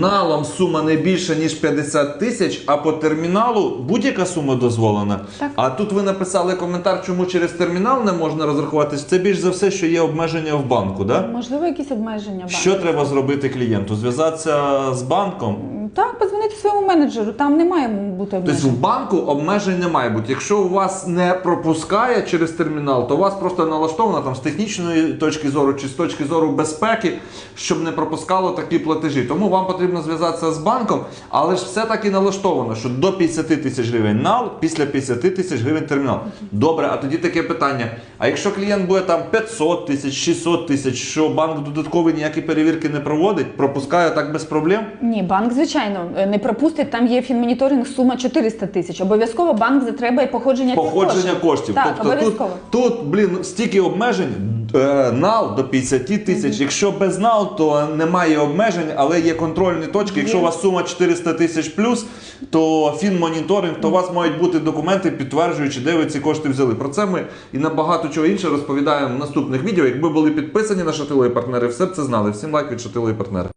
Налом сума не більша, ніж 50 тисяч, а по терміналу будь-яка сума дозволена. Так. А тут ви написали коментар, чому через термінал не можна розрахуватись. Це більш за все, що є обмеження в банку, да? Можливо, якісь обмеження банку. Що треба зробити клієнту? Зв'язатися з банком? Так, подзвонити своєму менеджеру, там не має бути Тобто в банку обмежень не має бути. Якщо у вас не пропускає через термінал, то у вас просто налаштовано там з технічної точки зору чи з точки зору безпеки, щоб не пропускало такі платежі. Тому вам потрібно зв'язатися з банком, але ж все таки налаштовано, що до 50 тисяч гривень нал, після 50 тисяч гривень термінал. Добре, а тоді таке питання: а якщо клієнт буде там 500 тисяч, 600 тисяч, що банк додаткові ніякі перевірки не проводить, пропускає так без проблем? Ні, банк, звичайно, не пропустить. Там є фінмоніторинг сума 400 тисяч. Обов'язково банк затримає походження Походження коштів. Так, тобто тут, обов'язково. тут, блін, стільки обмежень, е, нал до 50 тисяч. Якщо без нал, то немає обмежень, але є контрольні точки. Якщо у вас сума 400 тисяч плюс, то фінмоніторинг, то у вас мають бути документи, підтверджуючи, де ви ці кошти взяли. Про це ми і на багато чого інше розповідаємо в наступних відео. Якби були підписані на шатило і партнери, все б це знали. Всім лайк від шатило і партнери.